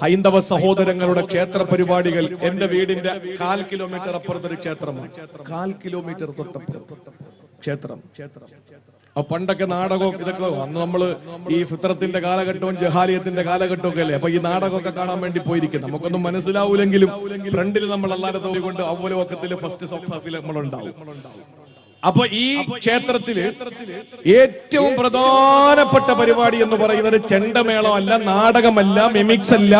ഹൈന്ദവ സഹോദരങ്ങളുടെ ക്ഷേത്ര പരിപാടികൾ എന്റെ വീടിന്റെ കാൽ കിലോമീറ്റർ അപ്പുറത്തൊരു ക്ഷേത്രമാണ്. കാൽ കിലോമീറ്റർ തൊട്ടപ്പുറത്ത്. ക്ഷേത്രം. ക്ഷേത്രം അപ്പൊ പണ്ടൊക്കെ നാടകവും ഇതൊക്കെ അന്ന് നമ്മൾ ഈ ഫിത്രത്തിന്റെ കാലഘട്ടവും ജഹാലിയത്തിന്റെ കാലഘട്ടവും ഒക്കെ അല്ലേ? അപ്പൊ ഈ നാടകമൊക്കെ കാണാൻ വേണ്ടി പോയിരിക്കും നമുക്കൊന്നും മനസ്സിലാവൂലെങ്കിലും ഫ്രണ്ടിൽ നമ്മൾ അല്ലാതെ തോന്നിക്കൊണ്ട് അവലോകത്തിൽ ഫസ്റ്റ് സോഫാസിൽ നമ്മളുണ്ടാവും അപ്പൊ ഈ ക്ഷേത്രത്തിൽ ഏറ്റവും പ്രധാനപ്പെട്ട പരിപാടി എന്ന് പറയുന്നത് ചെണ്ടമേളം അല്ല നാടകമല്ല മിമിക്സ് അല്ല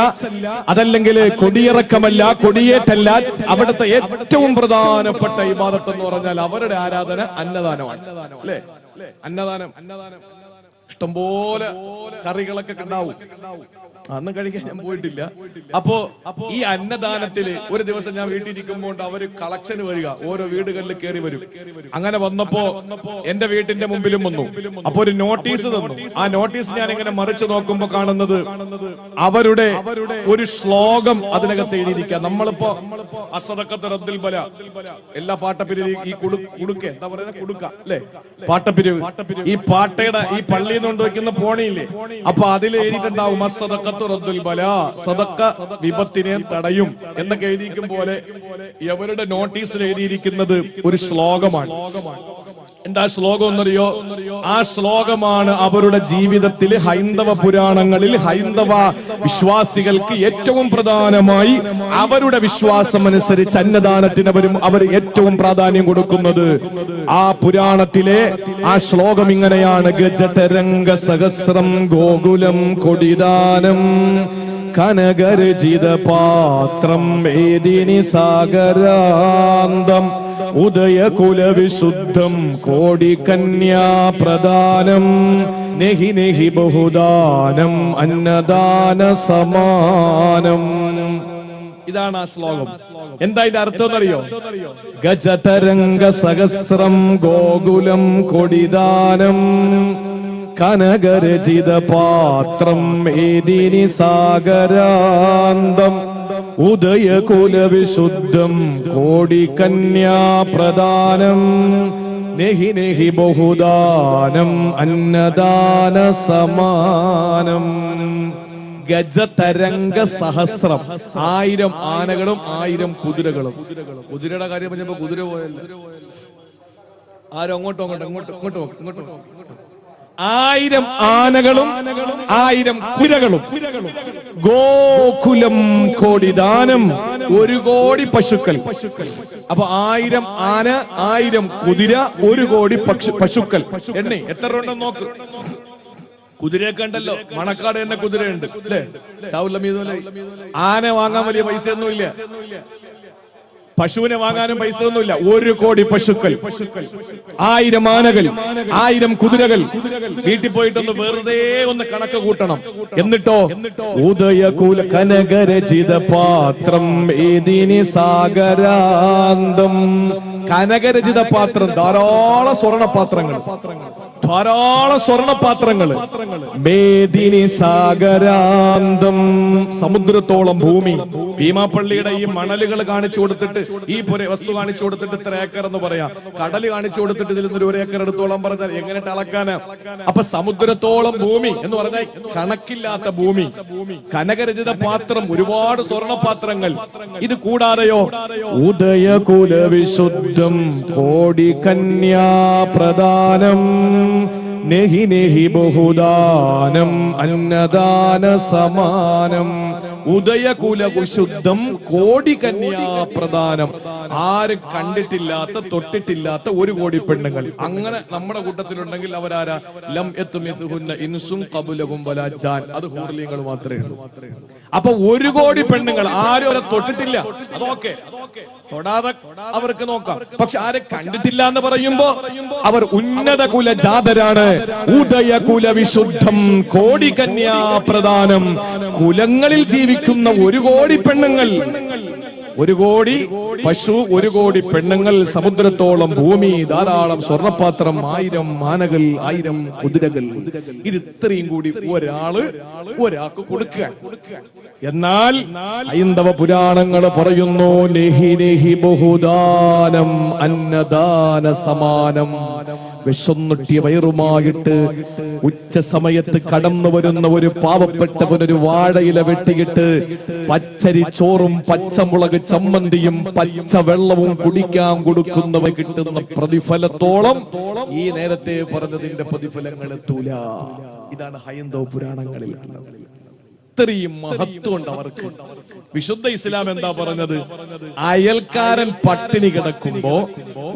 അതല്ലെങ്കിൽ കൊടിയിറക്കമല്ല കൊടിയേറ്റല്ല. അവിടുത്തെ ഏറ്റവും പ്രധാനപ്പെട്ട ഇബാദത്ത് എന്ന് പറഞ്ഞാൽ അവരുടെ ആരാധന അന്നദാനമാണ്. അല്ലേ? അന്നദാനം അന്നദാനം. ഇഷ്ടംപോലെ കറികളൊക്കെ ഉണ്ടാവും. അന്ന് കഴിക്കാൻ ഞാൻ പോയിട്ടില്ല. അപ്പോ ഈ അന്നദാനത്തിൽ ഒരു ദിവസം ഞാൻ വീട്ടിൽ ഇരിക്കുമ്പോൾ അവർ കളക്ഷന് വരിക. ഓരോ വീടുകളിൽ കയറി വരും. അങ്ങനെ വന്നപ്പോ എന്റെ വീട്ടിന്റെ മുമ്പിലും വന്നു. അപ്പൊ ഒരു നോട്ടീസ് തന്നു. ആ നോട്ടീസ് ഞാൻ ഇങ്ങനെ മറിച്ചു നോക്കുമ്പോ കാണുന്നത് അവരുടെ ഒരു ശ്ലോകം അതിനകത്ത് എഴുതിയിരിക്കുക. നമ്മളിപ്പോ അസദക്കത്ത് റദ്ദിൽ ബല. എല്ലാ പാട്ടപ്പിരിവ് ഈ കുടു കുടുക്ക. എന്താ പറയുക കുടുക്ക. അല്ലേ? പാട്ടപ്പിരിവ്. ഈ പാട്ടയുടെ ഈ പള്ളിയിൽ നിന്ന് കൊണ്ടുവയ്ക്കുന്ന പോണിയില്ലേ? അപ്പൊ അതിൽ എഴുതിയിട്ടുണ്ടാവും അസദക്കത്ത് റദ്ദുൽ ബല സദക്ക വിപത്തിനെ തടയും എന്നൊക്കെ എഴുതിയിരിക്കും പോലെ എവരുടെ നോട്ടീസിൽ എഴുതിയിരിക്കുന്നത് ഒരു ശ്ലോകമാണ്. എന്താ ശ്ലോകം എന്നറിയോ? ആ ശ്ലോകമാണ് അവരുടെ ജീവിതത്തിൽ ഹൈന്ദവ പുരാണങ്ങളിൽ ഹൈന്ദവ വിശ്വാസികൾക്ക് ഏറ്റവും പ്രധാനമായി അവരുടെ വിശ്വാസം അനുസരിച്ച് അന്നദാനത്തിന് അവരും അവർ ഏറ്റവും പ്രാധാന്യം കൊടുക്കുന്നത്. ആ പുരാണത്തിലെ ആ ശ്ലോകം ഇങ്ങനെയാണ്. ഗജതരംഗ സഹസ്രം ഗോകുലം കൊടിദാനം കനകരചിത പാത്രം ഏതിനി സാഗരാന്തം? ഉദയകുലവിശുദ്ധം കോടി പ്രദാനം നെഹി നെഹി ബഹുദാനം അന്നദാന സമാനം. ഇതാണ് ആ ശ്ലോകം. എന്താ ഇതിന്റെ അർത്ഥം അറിയോ ഗജതരംഗ സഹസ്രം ഗോകുലം കൊടിദാനം. കനകരചിത പാത്രം ഏതിനി സാഗരാന്തം? ഉദയകുലവിശുദ്ധം കോടികന്യാ പ്രദാനം നെഹി നെഹി ബഹുദാനം അന്നദാന സമാനം ഗജതരംഗ സഹസ്രം ആയിരം ആനകളും ആയിരം കുതിരകളും. കുതിരയുടെ കാര്യം പറഞ്ഞപ്പോ കുതിര പോയല്ലോ? ആരും അങ്ങോട്ടും അങ്ങോട്ടും അങ്ങോട്ടും ഇങ്ങോട്ടും ഇങ്ങോട്ടും. ആയിരം ആനകളും ആയിരം കുരകളും. ഗോകുലം കോടി ദാനം ഒരു കോടി പശുക്കൾ. അപ്പൊ ആയിരം ആന ആയിരം കുതിര ഒരു കോടി പശു പശുക്കൾ. എണ്ണി എത്ര ഉണ്ടെന്ന് നോക്ക്. കുതിരയൊക്കെ ഉണ്ടല്ലോ മണക്കാട് തന്നെ കുതിരയുണ്ട്. ആന വാങ്ങാൻ വലിയ പൈസ ഒന്നുമില്ല പശുവിനെ വാങ്ങാനും പൈസ ഒന്നുമില്ല ഒരു കോടി പശുക്കൾ. ആയിരം ആനകൾ ആയിരം കുതിരകൾ. വീട്ടിൽ പോയിട്ടൊന്ന് വെറുതെ ഒന്ന് കണക്ക് കൂട്ടണം. എന്നിട്ടോ? ഉദയകുല കനകരചിത പാത്രം ഏതിനി സാഗരാന്തം. കനകരചിത പാത്രം ധാരാളം സ്വർണ പാത്രങ്ങൾ. ധാരാളം സ്വർണപാത്രങ്ങൾ മേദിനി സാഗരാന്തം സമുദ്രത്തോളം ഭൂമി. ഭീമാപ്പള്ളിയുടെ ഈ മണലുകൾ കാണിച്ചു കൊടുത്തിട്ട് ഈ പുര വസ്തു കാണിച്ചു കൊടുത്തിട്ട് ഇത്ര ഏക്കർ എന്ന് പറയാം. കടൽ കാണിച്ചു കൊടുത്തിട്ട് ഇതിൽ നിന്ന് ഒരു ഏക്കർ എടുത്തോളം പറഞ്ഞാൽ എങ്ങനെ അളക്കാന്? അപ്പൊ സമുദ്രത്തോളം ഭൂമി എന്ന് പറഞ്ഞാൽ കണക്കില്ലാത്ത ഭൂമി. കനകരചിത പാത്രം ഒരുപാട് സ്വർണപാത്രങ്ങൾ. ഇത് കൂടാതെയോ? ഉദയകുല വിശുദ്ധം കോടി കന്യാ പ്രദാനം. നെഹി നെഹി ബഹുദാനം അന്നദാന സമാനം ഉദയകുല വിശുദ്ധം കോടി കന്യാ പ്രധാനം ആരും കണ്ടിട്ടില്ലാത്ത തൊട്ടിട്ടില്ലാത്ത ഒരു കോടി പെണ്ണുങ്ങൾ. അങ്ങനെ നമ്മുടെ കൂട്ടത്തിലുണ്ടെങ്കിൽ അവരാരാ? ലം എത്തും ഇൻസും കബുലകും വലാജാൻ അത് ഹൂർലിങ്ങൾ മാത്രമേ ഉള്ളൂ. അപ്പൊ ഒരു കോടി പെണ്ണുങ്ങൾ ആരും അവരെ തൊട്ടിട്ടില്ല. അതൊക്കെ തൊടാതെ അവർക്ക് നോക്കാം. പക്ഷെ ആരെ കണ്ടിട്ടില്ല എന്ന് പറയുമ്പോ അവർ ഉന്നത കുല ജാതരാണ്. ഉദയ കുല വിശുദ്ധം കോടി കന്യാ പ്രധാനം കുലങ്ങളിൽ ജീവിക്കുന്ന ഒരു കോടി പെണ്ണുങ്ങൾ. ഒരു കോടി പശു ഒരു കോടി പെണ്ണുങ്ങൾ. സമുദ്രത്തോളം ഭൂമി ധാരാളം സ്വർണപാത്രം ആയിരം മാനകൾ ആയിരം കുതിരകൾ. ഇത് ഇത്രയും കൂടി ഒരാൾ ഒരാൾക്ക് കൊടുക്കുക എന്നാൽ ഹൈന്ദവ പുരാണങ്ങൾ പറയുന്നു നെഹി നെഹി ബഹുദാനം അന്നദാന സമാനം വിശന്നൊട്ടിയ വയറുമായിട്ട് ഉച്ച സമയത്ത് കടന്നു വരുന്ന ഒരു പാവപ്പെട്ടവൻ ഒരു വാഴയില വെട്ടിയിട്ട് പച്ചരി ചോറും പച്ചമുളക് ചമ്മന്തിയും പച്ച വെള്ളവും കുടിക്കാൻ കൊടുക്കുന്നവ കിട്ടുന്ന പ്രതിഫലത്തോളം ഈ നേരത്തെ പറഞ്ഞതിന്റെ പ്രതിഫലങ്ങൾ എത്തൂല. ഇതാണ് ഹൈന്ദവ പുരാണങ്ങളിൽ ഇത്രയും മഹത്വമുണ്ട് അവർക്ക്. വിശുദ്ധ ഇസ്ലാം എന്താ പറഞ്ഞത്? അയൽക്കാരൻ പട്ടിണി കിടക്കുമ്പോ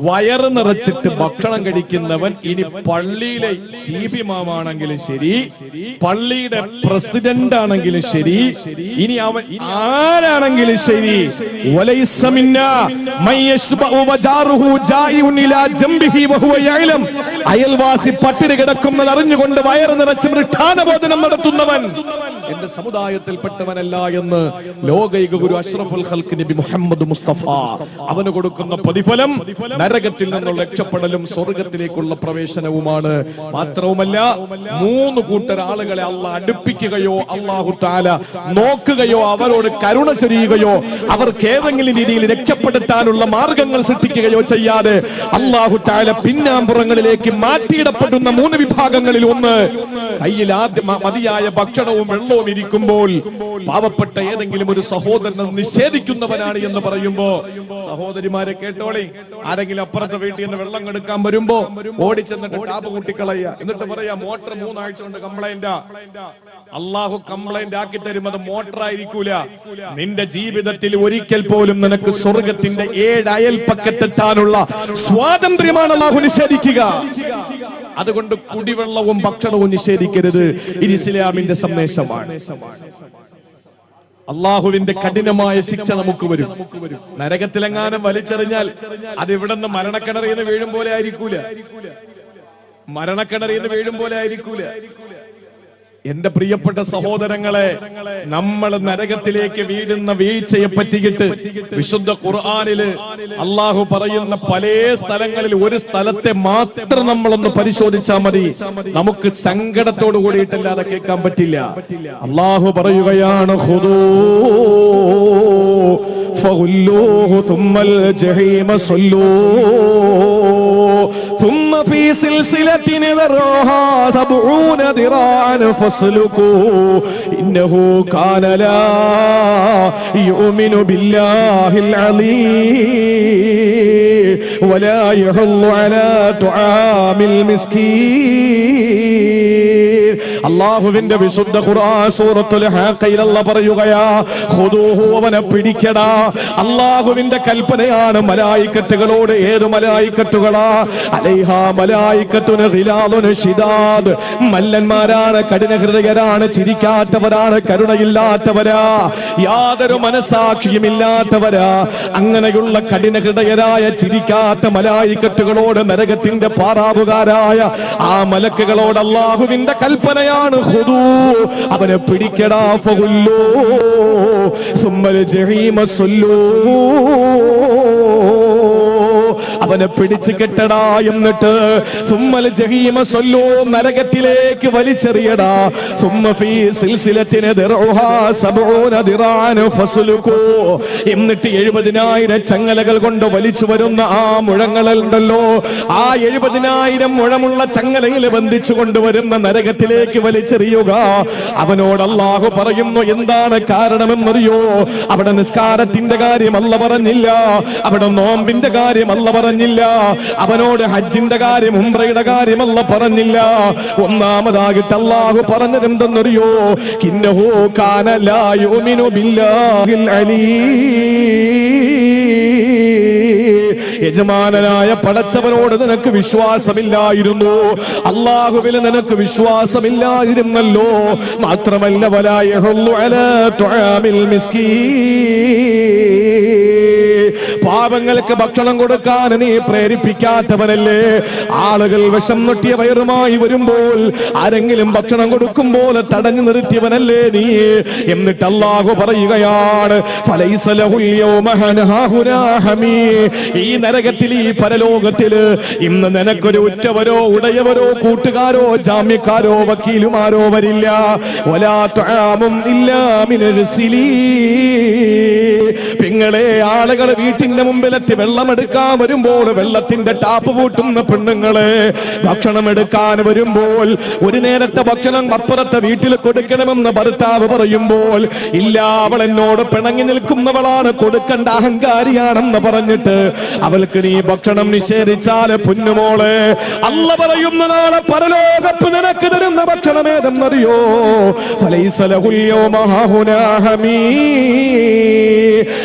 വയറ് നിറച്ചിട്ട് ഭക്ഷണം കഴിക്കുന്നവൻ ഇനി പള്ളിയിലെ ചീഫ് ശരി പള്ളിയുടെ പ്രസിഡന്റ് ആണെങ്കിലും ശരി ഇനി അവൻ ആരാണെങ്കിലും ശരി. അയൽവാസി പട്ടിണി കിടക്കുന്നത് അറിഞ്ഞുകൊണ്ട് വയറ് നിറച്ച് മൃഷ്ടാനബോധനം നടത്തുന്നവൻ. എന്റെ സമുദായത്തിൽപ്പെട്ടവനല്ല എന്ന് ലോകൈക ഗുരു അഷ്റഫുൽ ഖൽക്ക് നബി മുഹമ്മദ് മുസ്തഫ അവന് കൊടുക്കുന്ന പ്രതിഫലം നരകത്തിൽ നിന്നുള്ള രക്ഷപ്പെടലും സ്വർഗത്തിലേക്കുള്ള പ്രവേശനവുമാണ്. മാത്രവുമല്ല മൂന്ന് കൂട്ടർ ആളുകളെ അള്ള അടുപ്പിക്കുകയോ അള്ളാഹു താല നോക്കുകയോ അവരോട് കരുണ ചൊരിയുകയോ അവർക്ക് ഏതെങ്കിലും രീതിയിൽ രക്ഷപ്പെടുത്താനുള്ള മാർഗങ്ങൾ സൃഷ്ടിക്കുകയോ ചെയ്യാതെ അള്ളാഹു താല പിന്നാമ്പുറങ്ങളിലേക്ക് മാറ്റിയിടപ്പെടുന്ന മൂന്ന് വിഭാഗങ്ങളിൽ ഒന്ന്. കയ്യിൽ ആദ്യം മതിയായ ഭക്ഷണവും വെള്ളവും ഇരിക്കുമ്പോൾ പാവപ്പെട്ട ഏതെങ്കിലും ഒരു സഹോദരനെ നിഷേധിക്കുന്നവനാണ് എന്ന് പറയുമ്പോ സഹോദരിമാരെ കേട്ടോളി. ആരെങ്കിലും അപ്പുറത്തെ വീട്ടിൽ നിന്ന് വെള്ളം എടുക്കാൻ വരുമ്പോ ഓടിച്ചെന്നിട്ട് ടാപ്പ് കൂട്ടിക്കളയ എന്നിട്ട് പറയാ മോട്ടർ മൂന്നാഴ്ച കൊണ്ട് കംപ്ലൈന്റ് അള്ളാഹു കംപ്ലൈന്റ് ആക്കി തരും. അത് മോട്ടർ ആയിരിക്കൂല. നിന്റെ ജീവിതത്തിൽ ഒരിക്കൽ പോലും നിനക്ക് സ്വർഗത്തിന്റെ ഏഴ് അയൽപ്പക്കത്തെത്താനുള്ള സ്വാതന്ത്ര്യമാണ് അള്ളാഹു നിഷേധിക്കുക. അതുകൊണ്ട് കുടിവെള്ളവും ഭക്ഷണവും നിഷേധിക്കരുത്. ഇത് ഇസ്ലാമിന്റെ സന്ദേശമാണ്. അള്ളാഹുവിന്റെ കഠിനമായ ശിക്ഷ നമുക്ക് വരും. നരകത്തിലെങ്ങാനും വലിച്ചെറിഞ്ഞാൽ അത് ഇവിടെ നിന്ന് മരണക്കിണറിന്ന് വീഴും പോലെ ആയിരിക്കൂല. മരണക്കിണറിന്ന് വീഴും പോലെ ആയിരിക്കൂല. എന്റെ പ്രിയപ്പെട്ട സഹോദരങ്ങളെ നമ്മൾ നരകത്തിലേക്ക് വീഴുന്ന വീഴ്ചയെ പറ്റിയിട്ട് വിശുദ്ധ ഖുർആാനില് അള്ളാഹു പറയുന്ന പല സ്ഥലങ്ങളിൽ ഒരു സ്ഥലത്തെ മാത്രം നമ്മളൊന്ന് പരിശോധിച്ചാൽ മതി നമുക്ക് സങ്കടത്തോട് കൂടിയിട്ടല്ലാതെ കേൾക്കാൻ പറ്റില്ല അള്ളാഹു പറയുകയാണ് ഹുദൂ فغلوه ثم الجحيم صلوه ثم في سلسلة ذرعها سبعون ذراعا فاسلكوه إنه كان لا يؤمن بالله العظيم ولا يحل على طعام المسكين. അള്ളാഹുവിന്റെ വിശുദ്ധ സൂറത്തുൽ അവനെ പിടിക്കടാ. അള്ളാഹുവിന്റെ കൽപ്പനയാണ് മലായിക്കത്തുകളോട് ഏത് മലായിക്കത്തുകളാ? അലൈഹാ മലായിക്കത്തുന് ശിദാദ്. മല്ലന്മാരാണ് കഠിന ചിരിക്കാത്തവരാണ് കരുണയില്ലാത്തവരാ. യാതൊരു മനസാക്ഷിയുമില്ലാത്തവരാ. അങ്ങനെയുള്ള കഠിന ഹൃദയരായ ചിരിക്കാത്ത മലായിക്കത്തുകളോട് നരകത്തിന്റെ പാറാവുകാരായ ആ മലക്കുകളോട് അള്ളാഹുവിന്റെ കൽപ്പനയാണ് ഖുദൂ അവനെ പിടിക്കടാ ഫഗുല്ലൂ സുമ്മൽ ജഹീമ സല്ലൂ അവനെ പിടിച്ചു കെട്ടടാ എന്നിട്ട്. ജഹീമ നരകത്തിലേക്ക് വലിച്ചെറിയടാ. ഫീ സിൽസിലത്തിനെ എന്നിട്ട് എഴുപതിനായിരം ചങ്ങലകൾ കൊണ്ട് വലിച്ചു വരുന്ന ആ മുഴങ്ങളുണ്ടല്ലോ ആ എഴുപതിനായിരം മുഴമുള്ള ചങ്ങലയിൽ ബന്ധിച്ചു കൊണ്ടുവരുന്ന നരകത്തിലേക്ക് വലിച്ചെറിയുക. അവനോട് അള്ളാഹു പറയുന്നു എന്താണ് കാരണമെന്നറിയോ? അവിടെ നിസ്കാരത്തിന്റെ കാര്യമല്ല പറഞ്ഞില്ല. അവിടെ നോമ്പിന്റെ കാര്യമല്ല പറഞ്ഞില്ല. അവനോട് ഹജ്ജിന്റെ കാര്യം ഉംറയുടെ കാര്യം കാര്യമല്ല പറഞ്ഞില്ല. ഒന്നാമതാകിട്ട് അള്ളാഹു പറഞ്ഞതെന്തെന്നറിയോ? കിന്നഹോ കാനലായോ ബില്ലാഹിൽ അലീ. യജമാനനായ പടച്ചവനോട് നിനക്ക് വിശ്വാസമില്ലായിരുന്നു. അള്ളാഹുവിൽ നിനക്ക് വിശ്വാസമില്ലായിരുന്നല്ലോ. മാത്രമല്ല വലായ അലാ തുആമിൽ പാവങ്ങൾക്ക് ഭക്ഷണം കൊടുക്കാൻ നീ പ്രേരിപ്പിക്കാത്തവനല്ലേ ആളുകൾ വിഷം നൊട്ടിയ വയറുമായി വരുമ്പോൾ ആരെങ്കിലും ഭക്ഷണം കൊടുക്കുമ്പോൾ തടഞ്ഞു നിർത്തിയവനല്ലേ നീ എന്നിട്ട് അള്ളാഹു പറയുകയാണ്. ഈ നരകത്തിൽ ഈ പരലോകത്തിൽ ഇന്ന് നിനക്കൊരു ഉറ്റവരോ ഉടയവരോ കൂട്ടുകാരോ ജാമ്യക്കാരോ വക്കീലുമാരോ വരില്ല വലാ ഇല്ലാമിനൊരു സിലീ. പിങ്ങളെ ആളുകൾ വീട്ടിന്റെ മുമ്പിൽ മുമ്പിലെത്തി വെള്ളം എടുക്കാൻ വരുമ്പോൾ വെള്ളത്തിന്റെ ടാപ്പ് പൂട്ടുന്ന പെണ്ണുങ്ങളെ ഭക്ഷണം എടുക്കാൻ വരുമ്പോൾ ഒരു നേരത്തെ ഭക്ഷണം അപ്പുറത്തെ വീട്ടിൽ കൊടുക്കണമെന്ന് ഭർത്താവ് പറയുമ്പോൾ ഇല്ല അവൾ എന്നോട് പിണങ്ങി നിൽക്കുന്നവളാണ് കൊടുക്കേണ്ട അഹങ്കാരിയാണെന്ന് പറഞ്ഞിട്ട് അവൾക്ക് നീ ഭക്ഷണം നിഷേധിച്ചാൽ പുന്നുമോളെ അല്ല പറയുന്ന നാളെ നിനക്ക് തരുന്ന ഭക്ഷണം ഏതെന്നറിയോ?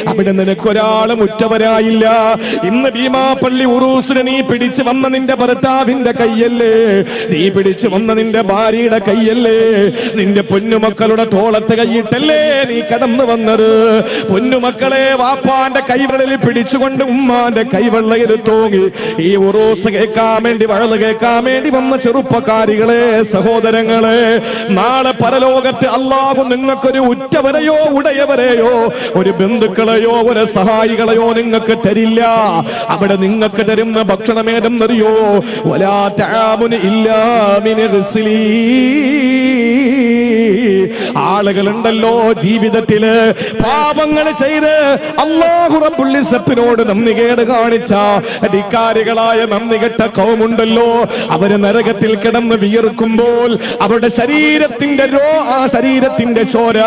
അവിടെ നിനക്കൊരാളും ഉറ്റവരായില്ല ഇന്ന് ഭീമാപ്പള്ളി ഉറൂസിന് നീ പിടിച്ചു വന്ന നിന്റെ ഭർത്താവിന്റെ കയ്യല്ലേ? നീ പിടിച്ചു വന്ന നിന്റെ ഭാര്യയുടെ കയ്യല്ലേ? നിന്റെ പൊന്നുമക്കളുടെ തോളത്ത് കൈയിട്ടല്ലേ നീ കടന്നു വന്നത്? പൊന്നുമക്കളെ വാപ്പാന്റെ കൈവെള്ളയിൽ പിടിച്ചുകൊണ്ട് ഉമ്മാന്റെ കൈവെള്ളയിൽ തോങ്ങി ഈ ഉറൂസ് കേൾക്കാൻ വേണ്ടി വഴൽ കേൾക്കാൻ വേണ്ടി വന്ന ചെറുപ്പക്കാരികളെ സഹോദരങ്ങളെ നാളെ പരലോകത്ത് അള്ളാഹു നിങ്ങൾക്കൊരു ഉറ്റവരെയോ ഉടയവരെയോ ഒരു ബന്ധുക്കളെയോ ഒരു സഹായികളെയോ നിങ്ങൾക്ക് തരില്ല അവിടെ നിങ്ങൾക്ക് തരുന്ന ഭക്ഷണം ഏതെന്നറിയോ വലാ തആമുന ഇല്ലാമിന്. ആളുകളുണ്ടല്ലോ ജീവിതത്തിൽ. പാപങ്ങൾ ചെയ്ത് അള്ളാഹുറബുള്ളിസത്തിനോട് നന്ദി കേട് കാണിച്ച അധികാരികളായ നന്ദി കെട്ട കൗമുണ്ടല്ലോ. അവർ നരകത്തിൽ കിടന്ന് വിയർക്കുമ്പോൾ അവരുടെ ശരീരത്തിന്റെ രോ ആ ശരീരത്തിന്റെ ചോര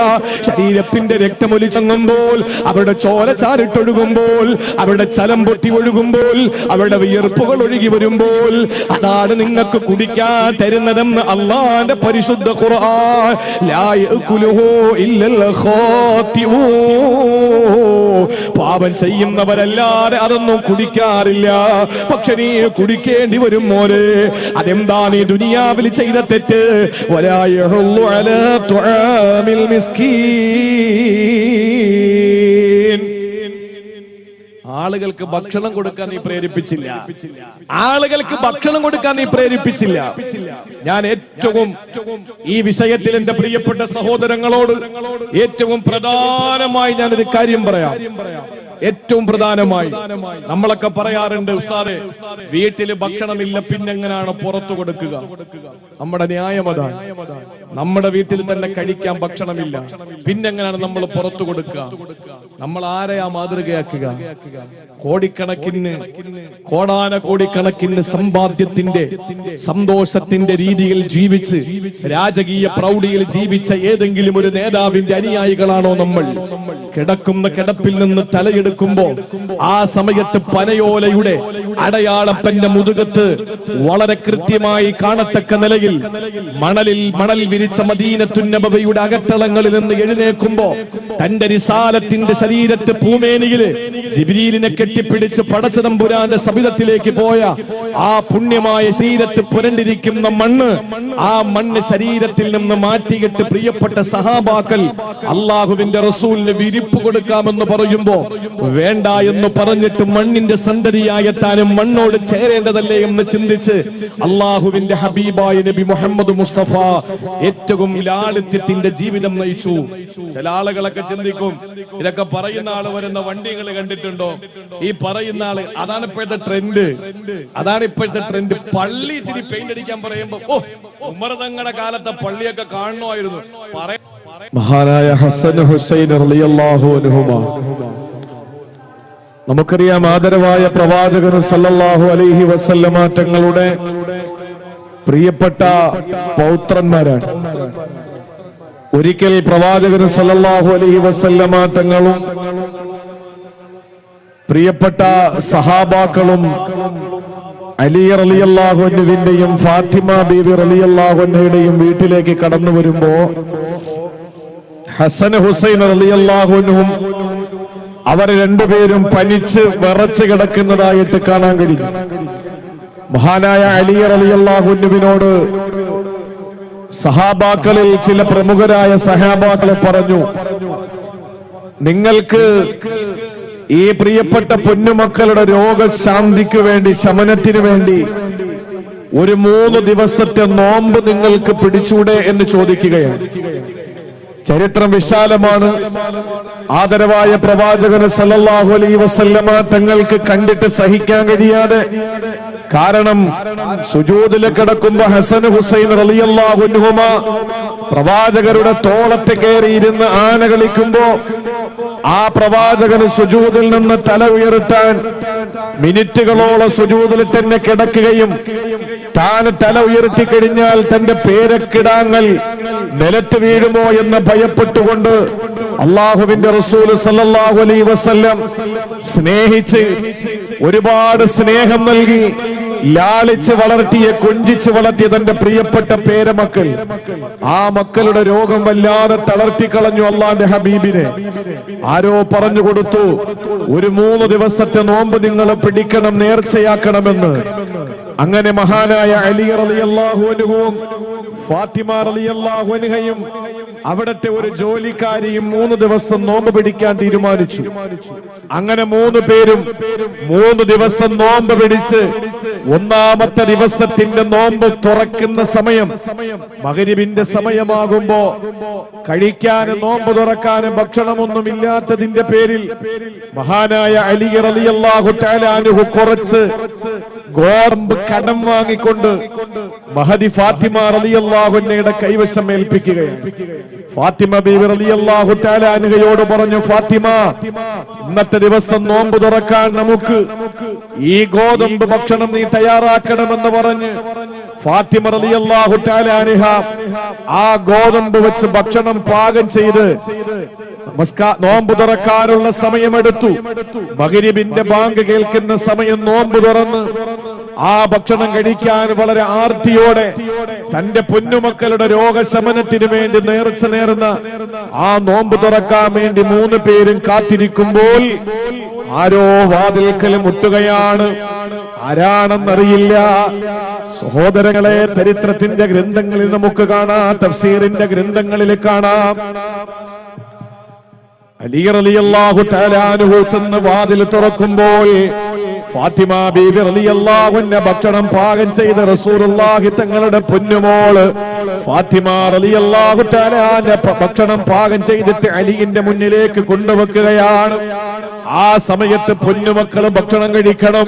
ശരീരത്തിന്റെ രക്തമൊലിച്ചങ്ങുമ്പോൾ അവരുടെ ചോര ചാരിട്ടൊഴുകുമ്പോൾ അവരുടെ ചലം പൊട്ടി ഒഴുകുമ്പോൾ അവരുടെ വിയർപ്പുകൾ ഒഴുകി വരുമ്പോൾ അതാണ് നിങ്ങൾക്ക് കുടിക്കാൻ തരുന്നതെന്ന് അള്ളാന്റെ പരിശുദ്ധ ഖുർആൻ. യഅകുലുഹു പാപം ചെയ്യുന്നവരല്ലാതെ അതൊന്നും കുടിക്കാറില്ല. പക്ഷെ നീ കുടിക്കേണ്ടി വരും മോനെ. അതെന്താണ് നീ ദുനിയാവിൽ ചെയ്ത തെറ്റ്? വലാ യഹുല്ലു അലാ ആളുകൾക്ക് ഭക്ഷണം കൊടുക്കാൻ നീ പ്രേരിപ്പിച്ചില്ല. ആളുകൾക്ക് ഭക്ഷണം കൊടുക്കാൻ നീ പ്രേരിപ്പിച്ചില്ല. ഞാൻ ഏറ്റവും ഈ വിഷയത്തിൽ എന്റെ പ്രിയപ്പെട്ട സഹോദരങ്ങളോട് ഏറ്റവും പ്രധാനമായി ഞാനൊരു കാര്യം പറയാം. ഏറ്റവും പ്രധാനമായി നമ്മളൊക്കെ പറയാറുണ്ട് ഉസ്താദെ വീട്ടിൽ ഭക്ഷണമില്ല പിന്നെങ്ങനെയാണ് പുറത്തു കൊടുക്കുക? നമ്മുടെ ന്യായം അതാണ് നമ്മുടെ വീട്ടിൽ തന്നെ കഴിക്കാൻ ഭക്ഷണമില്ല പിന്നെങ്ങനെയാണ് നമ്മൾ പുറത്തു കൊടുക്കുക? നമ്മൾ ആരെയാ മാതൃകയാക്കുക? കോടിക്കണക്കിന് കോടാന കോടിക്കണക്കിന് സമ്പാദ്യത്തിന്റെ സന്തോഷത്തിന്റെ രീതിയിൽ ജീവിച്ച് രാജകീയ പ്രൗഢിയിൽ ജീവിച്ച ഏതെങ്കിലും ഒരു നേതാവിന്റെ അനുയായികളാണോ നമ്മൾ? കിടക്കുന്ന കിടപ്പിൽ നിന്ന് തലയെടുക്കുമ്പോ ആ സമയത്ത് പനയോലയുടെ അടയാളപ്പന്റെ മുതുകത്ത് വളരെ കൃത്യമായി കാണത്തക്ക നിലയിൽ മണലിൽ മണൽ വിരിച്ച മദീനത്തുന്നബയുടെ അകത്തളങ്ങളിൽ നിന്ന് എഴുന്നേക്കുമ്പോ തന്റെ റിസാലത്തിന്റെ ശരീരത്തെ പൂമേനിയിൽ ജിബിരിയിലിനെ കെട്ടിപ്പിടിച്ച് പടച്ചതമ്പുരാന്റെ സബിതത്തിലേക്ക് പോയ ആ പുണ്യമായ ശരീരത്ത് പുരണ്ടിരിക്കുന്ന മണ്ണ് ആ മണ്ണ് ശരീരത്തിൽ നിന്ന് മാറ്റിയിട്ട് പ്രിയപ്പെട്ട സഹാബാക്കൾ അള്ളാഹുവിന്റെ റസൂലിന് വിരിപ്പ് കൊടുക്കാമെന്ന് പറയുമ്പോ വേണ്ട എന്ന് പറഞ്ഞിട്ട് മണ്ണിന്റെ സന്തതിയായ താനും മണ്ണോട് ചേരേണ്ടതല്ലേ എന്ന് ചിന്തിച്ച് അള്ളാഹുവിന്റെ ഹബീബായ നബി മുഹമ്മദ് മുസ്തഫ ഏറ്റവും ലാളിത്യത്തിന്റെ ജീവിതം നയിച്ചു. ചില ആളുകളൊക്കെ ചിന്തിക്കും. ഇതൊക്കെ പറയുന്ന ആൾ വരുന്ന വണ്ടികൾ കണ്ടിട്ടുണ്ടോ? ഈ പറയുന്ന ആൾ അതാണ് ഇപ്പോഴത്തെ ട്രെൻഡ് അതാണ് ഇപ്പോഴത്തെ ട്രെൻഡ് പള്ളി ഇച്ചിരി പെയിന്റ് അടിക്കാൻ പറയുമ്പോ ഓ ഉമർ തങ്ങളുടെ കാലത്തെ പള്ളിയൊക്കെ കാണണമായിരുന്നു. മഹാനായ ഹസൻ ഹുസൈൻ നമുക്കറിയാം ആദരവായ പ്രവാചകൻ സല്ലല്ലാഹു അലൈഹി വസല്ലമ തങ്ങളുടെ പ്രിയപ്പെട്ട പൗത്രന്മാരാണ്. ഒരിക്കൽ പ്രവാചകൻ സല്ലല്ലാഹു അലൈഹി വസല്ലമ തങ്ങളും പ്രിയപ്പെട്ട സഹാബാക്കളും അലി റളിയല്ലാഹുവിന്റെയും ഫാത്തിമ ബീവി റളിയല്ലാഹുവിന്റെയും വീട്ടിലേക്ക് കടന്നു വരുമ്പോ ഹസൻ ഹുസൈൻ റളിയല്ലാഹുവിനും അവർ രണ്ടുപേരും പനിച്ച് വിറച്ച് കിടക്കുന്നതായിട്ട് കാണാൻ കഴിഞ്ഞു. മഹാനായ അലി റളിയല്ലാഹുവിനോട് സഹാബാക്കളിൽ ചില പ്രമുഖരായ സഹാബാക്കളെ പറഞ്ഞു നിങ്ങൾക്ക് ഈ പ്രിയപ്പെട്ട പൊന്നുമക്കളുടെ രോഗശാന്തിക്ക് വേണ്ടി ശമനത്തിന് വേണ്ടി ഒരു മൂന്ന് ദിവസത്തെ നോമ്പ് നിങ്ങൾക്ക് പിടിച്ചൂടെ? എന്ന് ചോദിക്കുകയാണ്. ചരിത്രം വിശാലമാണ്. ആദരവായ പ്രവാചകന് സല്ലല്ലാഹു അലൈഹി വസല്ലമ തങ്ങൾക്ക് കണ്ടിട്ട് സഹിക്കാൻ കഴിയാതെ. കാരണം സുജൂദിൽ കിടക്കുമ്പോ ഹസൻ ഹുസൈൻ റളിയല്ലാഹു അൻഹുമ പ്രവാചകരുടെ തോളത്തെ കയറിയിരുന്ന് ആന കളിക്കുമ്പോ ആ പ്രവാചകന് സുജൂതിൽ നിന്ന് തല ഉയർത്താൻ മിനിറ്റുകളോളം സുജൂതിൽ തന്നെ കിടക്കുകയും താൻ തല ഉയർത്തി കഴിഞ്ഞാൽ തന്റെ പേരക്കിടാങ്ങൾ നിലത്ത് വീഴുമോ എന്ന് ഭയപ്പെട്ടുകൊണ്ട് അള്ളാഹുവിന്റെ റസൂൽ സല്ലല്ലാഹു അലൈഹി വസല്ലം സ്നേഹിച്ച് ഒരുപാട് സ്നേഹം നൽകി ലാളിച്ച് വളർത്തിയ കൊഞ്ചിച്ച് വളർത്തിയ തന്റെ പ്രിയപ്പെട്ട പേരമക്കൾ. ആ മക്കളുടെ രോഗം വല്ലാതെ തളർത്തിക്കളഞ്ഞു അള്ളാന്റെ ഹബീബിനെ. ആരോ പറഞ്ഞു കൊടുത്തു ഒരു മൂന്ന് ദിവസത്തെ നോമ്പ് നിങ്ങൾ പിടിക്കണം നേർച്ചയാക്കണമെന്ന്. അങ്ങനെ മഹാനായ അലി റളിയല്ലാഹു അൻഹുവും ഫാത്തിമ അവിടത്തെ ഒരു ജോലിക്കാരിയും മൂന്ന് ദിവസം നോമ്പ് പിടിക്കാൻ തീരുമാനിച്ചു. അങ്ങനെ മൂന്ന് പേരും മൂന്ന് ദിവസം നോമ്പ് പിടിച്ച് ഒന്നാമത്തെ ദിവസത്തിന്റെ നോമ്പ് തുറക്കുന്ന സമയം മകരിവിന്റെ സമയമാകുമ്പോ കഴിക്കാനും നോമ്പ് തുറക്കാനും ഭക്ഷണമൊന്നും ഇല്ലാത്തതിന്റെ പേരിൽ മഹാനായ അലി റളിയല്ലാഹു ടാലാനുഹു കുറച്ച് ഗോതമ്പ് കടം വാങ്ങിക്കൊണ്ട് മഹദി ഫാത്തിമ റളിയല്ലാഹുന്നയുടെ കൈവശം ഏൽപ്പിക്കുകയാണ്. ഫാത്തിമ ബീവി റളിയല്ലാഹു തആല അൻഹയോട് പറഞ്ഞു ഫാത്തിമ ഇന്നത്തെ ദിവസം നോമ്പ് തുറക്കാൻ നമുക്ക് ഈ ഗോതമ്പ് ഭക്ഷണം നീ തയ്യാറാക്കണമെന്ന് പറഞ്ഞ് ഫാത്തിമ റളിയല്ലാഹു തആല അൻഹ ആ ഗോതമ്പ് വെച്ച് ഭക്ഷണം പാകം ചെയ്ത് നമസ്കാര നോമ്പ് തുറക്കാനുള്ള സമയമെടുത്തു. മകരിബിന്റെ ബാങ്ക് കേൾക്കുന്ന സമയം നോമ്പ് തുറന്ന് ആ ഭക്ഷണം കഴിക്കാൻ വളരെ ആർത്തിയോടെ തന്റെ പൊന്നുമക്കളുടെ രോഗശമനത്തിന് വേണ്ടി നേർച്ച നേർന്ന ആ നോമ്പ് തുറക്കാൻ വേണ്ടി മൂന്ന് പേരും കാത്തിരിക്കുമ്പോൾ ആരോ വാതിൽക്കൽ മുട്ടുകയാണ്. ആരാണെന്നറിയില്ല. സഹോദരങ്ങളെ ചരിത്രത്തിന്റെ ഗ്രന്ഥങ്ങളിൽ നമുക്ക് കാണാം. തഫ്സീറിന്റെ ഗ്രന്ഥങ്ങളിൽ കാണാം. അലി അലിയല്ലാഹു തആല അൻഹു ചെന്ന് വാതിൽ തുറക്കുമ്പോൾ ഫാത്തിമ ബീബി റളിയല്ലാഹുവിന്റെ ഭക്ഷണം പാകം ചെയ്ത റസൂലുള്ളാഹി തങ്ങളുടെ പൊന്നുമോൾ ഫാത്തിമ റളിയല്ലാഹു തആലാന്റെ ഭക്ഷണം പാകം ചെയ്തിട്ട് അലിയുടെ മുന്നിലേക്ക് കൊണ്ടുവെക്കുകയാണ്. ആ സമയത്ത് പൊന്നുമക്കൾ ഭക്ഷണം കഴിക്കണം.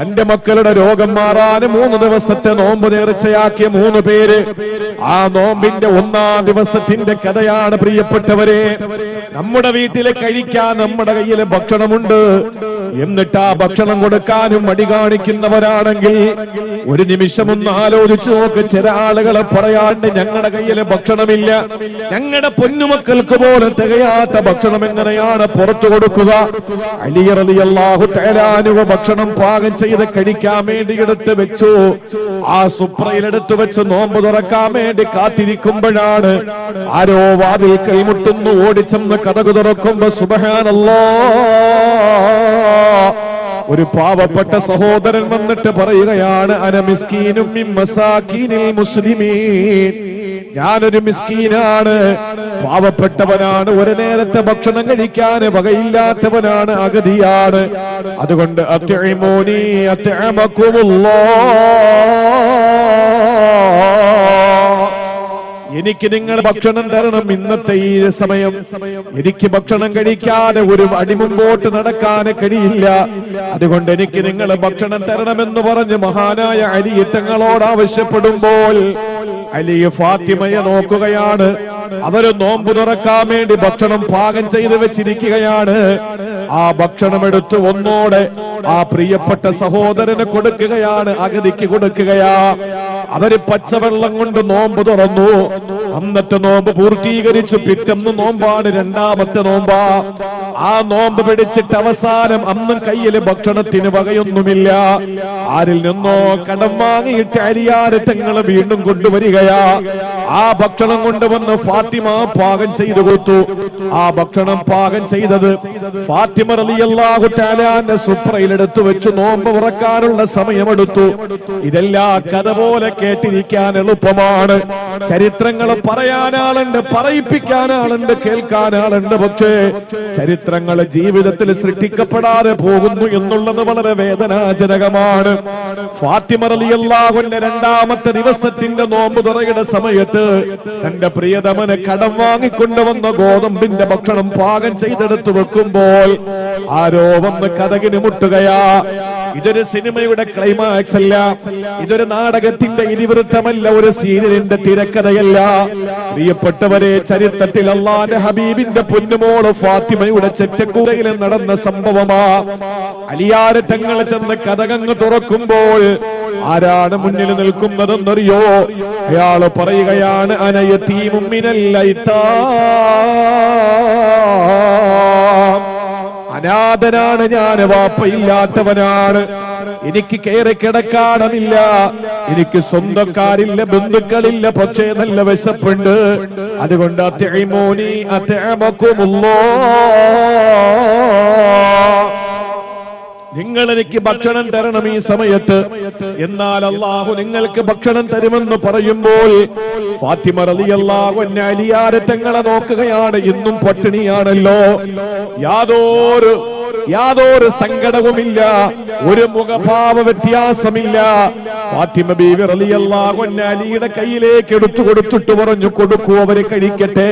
തന്റെ മക്കളുടെ രോഗം മാറാൻ മൂന്ന് ദിവസത്തെ നോമ്പ് നേർച്ചയാക്കിയ മൂന്ന് പേര്. ആ നോമ്പിന്റെ ഒന്നാം ദിവസത്തിന്റെ കഥയാണ് പ്രിയപ്പെട്ടവരെ. നമ്മുടെ വീട്ടിലെ കഴിക്കാൻ നമ്മുടെ കയ്യിൽ ഭക്ഷണമുണ്ട്. എന്നിട്ട് ആ ഭക്ഷണം കൊടുക്കാനും മടി കാണിക്കുന്നവരാണെങ്കിൽ ഒരു നിമിഷം ഒന്ന് ആലോചിച്ചു നോക്ക്. ചില ആളുകളെ പറയാണ്ട് ഞങ്ങളുടെ കയ്യിൽ ഭക്ഷണമില്ല. ഞങ്ങളുടെ പൊന്നുമക്കൾക്ക് പോലും തികയാത്ത ഭക്ഷണം എങ്ങനെയാണ് പുറത്തു കൊടുക്കുക? അലിയറിയാഹു തേലാനുവ ഭക്ഷണം പാകം ചെയ്ത് കഴിക്കാൻ വേണ്ടി എടുത്ത് വെച്ചു. ആ സുപ്രയിൽ സുപ്രയിലെടുത്ത് വെച്ച് നോമ്പ് തുറക്കാൻ വേണ്ടി കാത്തിരിക്കുമ്പോഴാണ് ആരോ വാതിൽ കൈമുട്ടുന്നു. ഓടിച്ചെന്ന് കഥകു തുറക്കുമ്പോ സുബഹാനല്ലോ. ഒരു പാവപ്പെട്ട സഹോദരൻ വന്നിട്ട് പറയുകയാണ് അനമിസ്കീനും മുസ്ലിമീൻ. ഞാനൊരു മിസ്കീനാണ്. പാവപ്പെട്ടവനാണ്. ഒരു നേരത്തെ ഭക്ഷണം കഴിക്കാൻ വകയില്ലാത്തവനാണ്. അഗതിയാണ്. അതുകൊണ്ട് അത്യമോനി അത്യമക്കുമുള്ളോ എനിക്ക് നിങ്ങൾ ഭക്ഷണം തരണം ഇന്നത്തെ ഈ സമയം. എനിക്ക് ഭക്ഷണം കഴിക്കാതെ ഒരു അടി മുമ്പോട്ട് നടക്കാൻ കഴിയില്ല. അതുകൊണ്ട് എനിക്ക് നിങ്ങൾ ഭക്ഷണം തരണമെന്ന് പറഞ്ഞ് മഹാനായ അലിയറ്റങ്ങളോട് ആവശ്യപ്പെടുമ്പോൾ അലി ഫാത്തിമയെ നോക്കുകയാണ്. അവർ നോമ്പ് തുറക്കാൻ വേണ്ടി ഭക്ഷണം പാകം ചെയ്ത് വെച്ചിരിക്കുകയാണ്. ആ ഭക്ഷണം എടുത്ത് ഒന്നോടെ ആ പ്രിയപ്പെട്ട സഹോദരന് കൊടുക്കുകയാണ് അഗതിക്ക് കൊടുക്കുകയാ. അവർ പച്ചവെള്ളം കൊണ്ട് നോമ്പ് തുറന്നു. അന്നത്തെ നോമ്പ് പൂർത്തീകരിച്ചു. പിറ്റന്ന് നോമ്പാണ് രണ്ടാമത്തെ നോമ്പാ. ആ നോമ്പ് പിടിച്ചിട്ട് അവസാനം അന്നും കയ്യിൽ ഭക്ഷണത്തിന് വകയൊന്നുമില്ല. ആരിൽ നിന്നോ കടം വാങ്ങിയിട്ട് അരിയാരത്തങ്ങൾ വീണ്ടും കൊണ്ടുവരികയാ. ആ ഭക്ഷണം കൊണ്ടുവന്ന് ഫാത്തിമ പാകം ചെയ്തു കൊടുത്തു. ആ ഭക്ഷണം പാകം ചെയ്തത് ഫാത്തിമ റളിയല്ലാഹു സുപ്രയിൽ എടുത്തു വെച്ച്. നോമ്പ് ഉറക്കാനുള്ള സമയമെടുത്തു. ഇതെല്ലാം കഥ പോലെ കേട്ടിരിക്കാൻ എളുപ്പമാണ്. ചരിത്രങ്ങൾ പറയാനാളുണ്ട് പറയിപ്പിക്കാനാളുണ്ട് കേൾക്കാനാളുണ്ട് പക്ഷേ ചരിത്രങ്ങൾ ജീവിതത്തിൽ സൃഷ്ടിക്കപ്പെടാതെ പോകുന്നു എന്നുള്ളത് വളരെ വേദനാജനകമാണ്. ഫാത്തിമ റളിയല്ലാഹുവിന്റെ രണ്ടാമത്തെ ദിവസത്തിന്റെ നോമ്പ് തുറയുടെ സമയത്ത് തന്റെ പ്രിയതമന് കടം വാങ്ങിക്കൊണ്ടുവന്ന ഗോതമ്പിന്റെ ഭക്ഷണം പാകം ചെയ്തെടുത്തു വെക്കുമ്പോൾ ആരോ വന്ന് കഥകിന് മുട്ടുകയാ ഇതൊരു സിനിമയുടെ ക്ലൈമാക്സ് അല്ല. ഇതൊരു നാടകത്തിന്റെ ഇതിവൃത്തമല്ല ഒരു സീരിയലിന്റെ തിരക്കഥയല്ല. പ്രിയപ്പെട്ടവരെ ചരിത്രത്തിൽ അള്ളാന്റെ ഹബീബിന്റെ പൊന്നുമോൾ ഫാത്തിമയുടെ ചെറ്റക്കൂരയിൽ നടന്ന സംഭവമാ. അലിയാരെ തങ്ങൾ ചെന്ന് കഥകങ്ങ് തുറക്കുമ്പോൾ ആരാണ് മുന്നിൽ നിൽക്കുന്നതെന്നറിയോ? അയാൾ പറയുകയാണ് അനയത്തീമും അനാഥനാണ് ഞാൻ വാപ്പയില്ലാത്തവനാണ്. എനിക്ക് കയറി കിടക്കാടമില്ല എനിക്ക് സ്വന്തക്കാരില്ല ബന്ധുക്കളില്ല പക്ഷേ നല്ല വിശപ്പുണ്ട്. അതുകൊണ്ട് അത്തേമോനി അത്തേമക്കുമുള്ളോ നിങ്ങൾ എനിക്ക് ഭക്ഷണം തരണം ഈ സമയത്ത്. എന്നാൽ അള്ളാഹു നിങ്ങൾക്ക് ഭക്ഷണം തരുമെന്ന് പറയുമ്പോൾ ഫാത്തിമ തങ്ങളെ നോക്കുകയാണ്. ഇന്നും പട്ടിണിയാണല്ലോ. യാതൊരു യാതൊരു സങ്കടവുമില്ല. ഒരു മുഖഭാവ വ്യത്യാസമില്ല. ഫാത്തിമ ബീവി റളിയല്ലാഹു അൻഹ അലിയുടെ കയ്യിലേക്ക് എടുത്തു കൊടുത്തിട്ട് പറഞ്ഞു കൊടുക്കൂ അവർ കഴിക്കട്ടെ.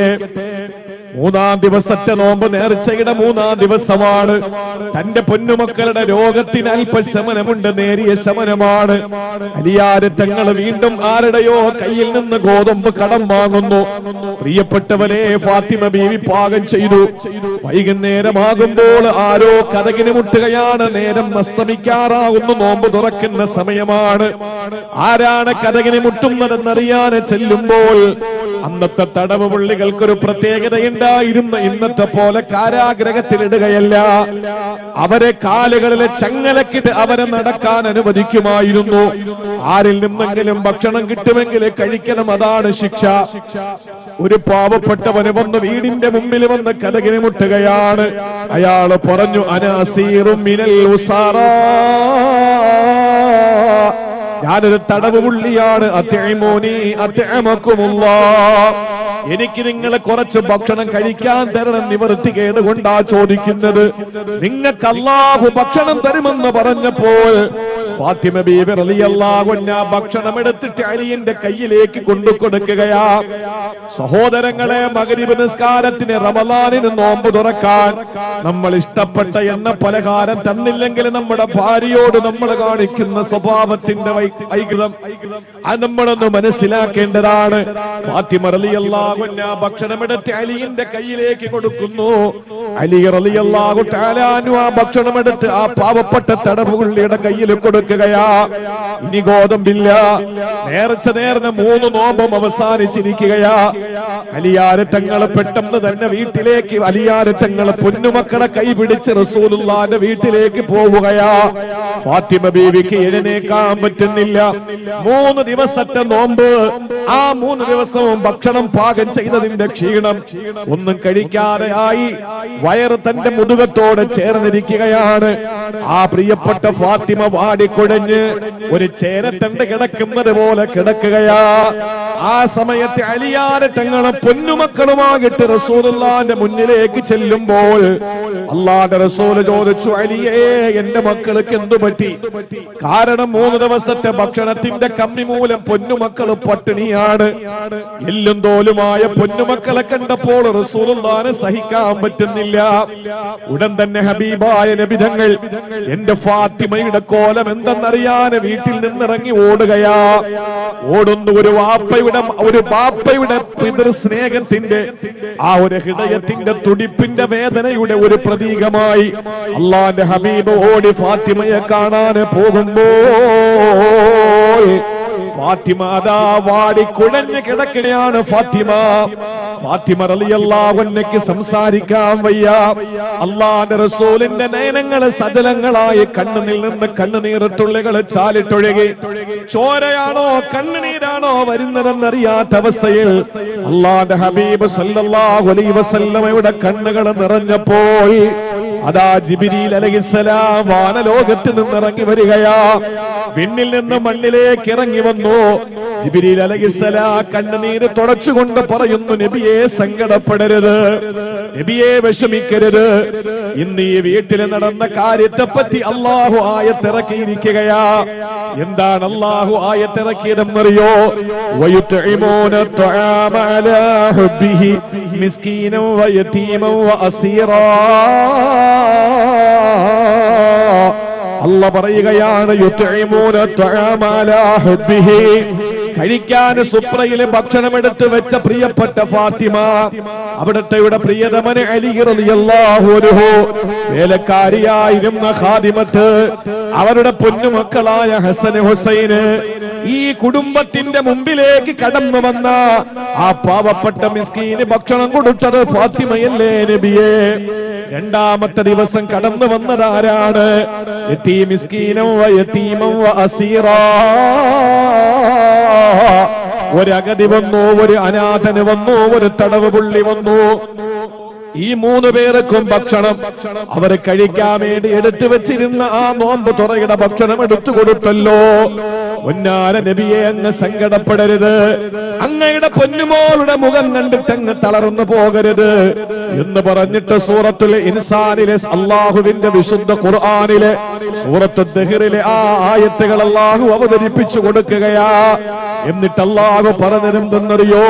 മൂന്നാം ദിവസത്തെ നോമ്പ് നേർച്ചയുടെ മൂന്നാം ദിവസമാണ്. തന്റെ പൊന്നുമക്കളുടെ രോഗത്തിന് അല്പശമനമുണ്ട് നേരിയ ശമനമാണ്. അലിയാരെ തങ്ങൾ വീണ്ടും ആരുടെയോ കയ്യിൽ നിന്ന് ഗോതമ്പ് കടം വാങ്ങുന്നു. പ്രിയപ്പെട്ടവരെ ഫാത്തിമ ബീവി പാകം ചെയ്തു. വൈകുന്നേരമാകുമ്പോൾ ആരോ കഥകിന് മുട്ടുകയാണ്. നേരം അസ്തമിക്കാറാകുന്നു നോമ്പ് തുറക്കുന്ന സമയമാണ്. ആരാണ് കഥകിന് മുട്ടുന്നതെന്നറിയാൻ ചെല്ലുമ്പോൾ അന്നത്തെ തടവ് പുള്ളികൾക്കൊരു പ്രത്യേകതയുണ്ടായിരുന്നു ഇന്നത്തെ പോലെ കാരാഗ്രഹത്തിലിടുകയല്ല അവരെ കാലുകളിലെ ചങ്ങലക്കിട്ട് അവരെ നടക്കാൻ അനുവദിക്കുമായിരുന്നു. ആരിൽ നിന്നെങ്കിലും ഭക്ഷണം കിട്ടുമെങ്കിൽ കഴിക്കണം അതാണ് ശിക്ഷ. ഒരു പാവപ്പെട്ടവന് വന്ന് വീടിന്റെ മുമ്പിൽ വന്ന് കഥകിന് മുട്ടുകയാണ്. അയാൾ പറഞ്ഞു അനാസീറും മിനൽ ഉസാറാ. ഞാനൊരു തടവ് പുള്ളിയാണ് എനിക്ക് നിങ്ങളെ കുറച്ച് ഭക്ഷണം കഴിക്കാൻ തരണം നിവർത്തി കേടുകൊണ്ടാ ചോദിക്കുന്നത്. നിങ്ങൾക്ക് അല്ലാഹു ഭക്ഷണം തരുമെന്ന് പറഞ്ഞപ്പോൾ ഫാത്തിമ ബീബി റളിയല്ലാഹു അൻഹ ഭക്ഷണം എടുത്തിട്ട് അലിയന്റെ കയ്യിലേക്ക് കൊണ്ടു കൊടുക്കുകയാ. സഹോദരങ്ങളെ മഗ്രിബ് നിസ്കാരത്തിന് റമലാനിന് നോമ്പ് തുറക്കാൻ നമ്മൾ ഇഷ്ടപ്പെട്ട എന്ന പലഹാരം തന്നില്ലെങ്കിൽ നമ്മുടെ ഭാര്യയോട് നമ്മൾ കാണിക്കുന്ന സ്വഭാവത്തിന്റെ ഐകൃതം അത് നമ്മളൊന്ന് മനസ്സിലാക്കേണ്ടതാണ്. ഫാത്തിമ റളിയല്ലാഹു അൻഹ ഭക്ഷണമെടുത്ത് അലിയുടെ കയ്യിലേക്ക് കൊടുക്കുന്നു. അലി റളിയല്ലാഹു തആല അൻഹു ഭക്ഷണം എടുത്ത് ആ പാവപ്പെട്ട തടവുള്ളിയുടെ കയ്യിൽ കൊടുക്കുകയാ ഇനി ഗോതമ്പില്ല. നേർച്ച നേർന്ന മൂന്ന് നോമ്പും അവസാനിച്ചിരിക്കുകയാ. അലിയാരറ്റങ്ങളെ പെട്ടെന്ന് തന്നെ വീട്ടിലേക്ക് അലിയാരറ്റങ്ങളെ പൊന്നുമക്കളെ കൈപിടിച്ച് റസൂലുള്ളാന്റെ വീട്ടിലേക്ക് പോവുകയാ. ഫാത്തിമ ബീവിക്ക് എഴുന്നേക്കാൻ പറ്റുന്നില്ല. മൂന്ന് ദിവസത്തെ നോമ്പ്. ആ മൂന്ന് ദിവസവും ഭക്ഷണം പാകം ചെയ്തതിന്റെ ക്ഷീണം ഒന്നും കഴിക്കാതെ ആയി. വയറ് തന്റെ മുതുകത്തോട് ചേർന്നിരിക്കുകയാണ്. ആ പ്രിയപ്പെട്ട ഫാത്തിമ വാടിക്കുഴഞ്ഞ് ഒരു ചേരത്തണ്ട് കിടക്കുന്നത് പോലെ കിടക്കുകയാ. ആ സമയത്ത് അലിയാരറ്റങ്ങളും പൊന്നുമക്കളുമാകിട്ട് റസൂലുള്ളാന്റെ മുന്നിലേക്ക് ചെല്ലുമ്പോൾ അള്ളാന്റെ റസൂൽ ചോദിച്ചു അലിയേ എന്റെ മക്കൾക്ക് എന്തു പറ്റി? കാരണം മൂന്ന് ദിവസത്തെ ഭക്ഷണത്തിന്റെ കമ്മി മൂലം പൊന്നുമക്കൾ പട്ടിണിയാണ്. എല്ലും തോലുമായ പൊന്നുമക്കളെ കണ്ടപ്പോൾ റസൂലുള്ളാനെ സഹിക്കാൻ പറ്റുന്നില്ല. ഉടൻ തന്നെ ഹബീബായ ലഭിതങ്ങൾ എന്റെ ഫാത്തിമയുടെ കോലം എന്തെന്നറിയാൻ വീട്ടിൽ നിന്നിറങ്ങി ഓടുകയാ. ഓടുന്നു ഒരു വാപ്പയുടെ ഒരു ബാപ്പയുടെ പിതൃ സ്നേഹത്തിന്റെ ആ ഒരു ഹൃദയത്തിന്റെ തുടിപ്പിന്റെ വേദനയുടെ ഒരു പ്രതീകമായി അള്ളാന്റെ ഹബീബ് ഓടി ഫാത്തിമയെ കാണാൻ പോകുമ്പോൾ ഫാത്തിമ അതാ വാടി കുഴഞ്ഞു കിടക്കുകയാണ് ഫാത്തിമ. ഫാത്തിമ റളിയല്ലാഹുവിനക്ക് സംസാരിക്കാൻ വയ്യ. അള്ളാന്റെ റസൂലിന്റെ നയനങ്ങൾ സജലങ്ങളായി കണ്ണുനിൽ നിന്ന് കണ്ണുനീറത്തുള്ളികൾ ചാലിട്ടൊഴുകി. ചോരയാണോ കണ്ണുനീരാണോ വരുന്നതെന്നറിയാത്ത അവസ്ഥയിൽ അള്ളാന്റെ ഹബീബ് സല്ലല്ലാഹു അലൈഹി വസല്ലമയുടെ കണ്ണുകൾ നിറഞ്ഞപ്പോൾ അതാ ജിബിരിൽ അലഹിസലാം വാനലോകത്ത് നിന്ന് ഇറങ്ങി വരികയാ വിണ്ണിൽ നിന്ന് മണ്ണിലേക്ക് ഇറങ്ങി വന്നു ജിബിരിൽ അലഹിസലാ കണ്ണുനീര് തുടച്ചുകൊണ്ട് പറയുന്നു നബിയെ സങ്കടപ്പെടരുത് നബിയെ വിഷമിക്കരുത് ഇന്ന് ഈ വീട്ടിൽ നടന്ന കാര്യത്തെ പറ്റി അള്ളാഹു ആയത്തിറക്കിയിരിക്കുകയാ എന്താണ് അള്ളാഹു ആയത്തിറക്കിയതെന്നറിയോ വയുത്തഇമൂന الطعام على حبه مسكينا ويتيما وأسيرا അല്ല പറയുകയാണ് കഴിക്കാൻ സുപ്രയിലെ ഭക്ഷണം എടുത്തു വെച്ച പ്രിയപ്പെട്ട ഫാത്തിമ അവിടത്തെ പ്രിയതമന് അലി റളിയല്ലാഹു അൻഹു വേലക്കാരിയായിരുന്ന ഖാദിമത്ത് അവരുടെ പൊന്നുമക്കളായ ഹസൻ ഹുസൈന് ഈ കുടുംബത്തിന്റെ മുമ്പിലേക്ക് കടന്നു വന്ന ആ പാവപ്പെട്ട മിസ്കീന് ഭക്ഷണം കൊടുത്തത് ഫാത്തിമയല്ലേ നബിയെ? രണ്ടാമത്തെ ദിവസം കടന്നു വന്നതാരാണ് ഒരഗതി വന്നു ഒരു അനാഥന് വന്നു ഒരു തടവ് പുള്ളി വന്നു. ഈ മൂന്ന് പേർക്കും ഭക്ഷണം. അവർ കഴിക്കാൻ വേണ്ടി എടുത്തു വെച്ചിരുന്ന ആ നോമ്പ് തുറയുടെ ഭക്ഷണം എടുത്തു കൊടുത്തല്ലോ. പൊന്നാര നബിയെ അങ്ങ് സങ്കടപ്പെടരുത്. അങ്ങയുടെ പൊന്നുമോളുടെ മുഖം കണ്ടിട്ട് അങ്ങ് തളർന്നു പോകരുത് എന്ന് പറഞ്ഞിട്ട് സൂറത്തുൽ ഇൻസാനിലെ അള്ളാഹുവിന്റെ വിശുദ്ധ ഖുർആാനിലെ സൂറത്തു ദഹിറിലെ ആ ആയത്തുകൾ അള്ളാഹു അവതരിപ്പിച്ചു കൊടുക്കുകയാ. എന്നിട്ട് അള്ളാഹു പറഞ്ഞതെന്തെന്നറിയോ?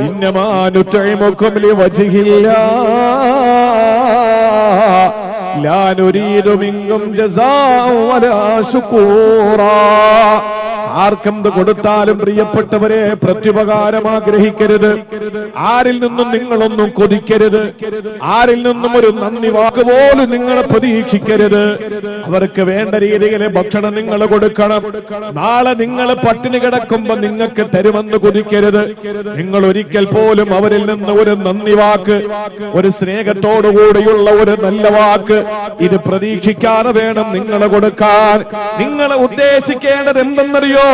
ഇന്നമാനുറ്റൈമുക്കും ലാ നുരീദു മിൻകും ജസാഅ വലാ ശുക്കൂറാ. ആർക്കെന്ത് കൊടുത്താലും പ്രിയപ്പെട്ടവരെ പ്രത്യുപകാരം ആഗ്രഹിക്കരുത് ആരിൽ നിന്നും നിങ്ങളൊന്നും കൊതിക്കരുത്. ആരിൽ നിന്നും ഒരു നന്ദി വാക്ക് പോലും നിങ്ങളെ പ്രതീക്ഷിക്കരുത്. അവർക്ക് വേണ്ട രീതിയിൽ ഭക്ഷണം നിങ്ങൾ കൊടുക്കണം. നാളെ നിങ്ങൾ പട്ടിണി കിടക്കുമ്പോ നിങ്ങൾക്ക് തരുമെന്ന് കൊതിക്കരുത്. നിങ്ങൾ ഒരിക്കൽ പോലും അവരിൽ നിന്ന് ഒരു നന്ദി വാക്ക് ഒരു സ്നേഹത്തോടുകൂടിയുള്ള ഒരു നല്ല വാക്ക് ഇത് പ്രതീക്ഷിക്കാതെ വേണം നിങ്ങൾ കൊടുക്കാൻ. നിങ്ങൾ ഉദ്ദേശിക്കേണ്ടത് എന്തെന്നറിയോ?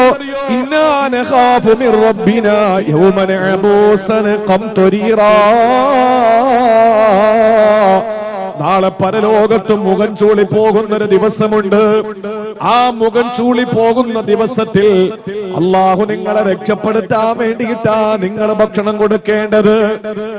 ഇന്നാ نخاف മിർ ربنا യൗമൻ عبوسا قمطريرا നാളെ പരലോകത്ത് മുഖം ചൂളി പോകുന്ന ഒരു ദിവസമുണ്ട്. ആ മുഖം ചൂളി പോകുന്ന ദിവസത്തിൽ അള്ളാഹു നിങ്ങളെ രക്ഷപ്പെടുത്താൻ വേണ്ടിയിട്ടാ നിങ്ങളെ ഭക്ഷണം കൊടുക്കേണ്ടത്.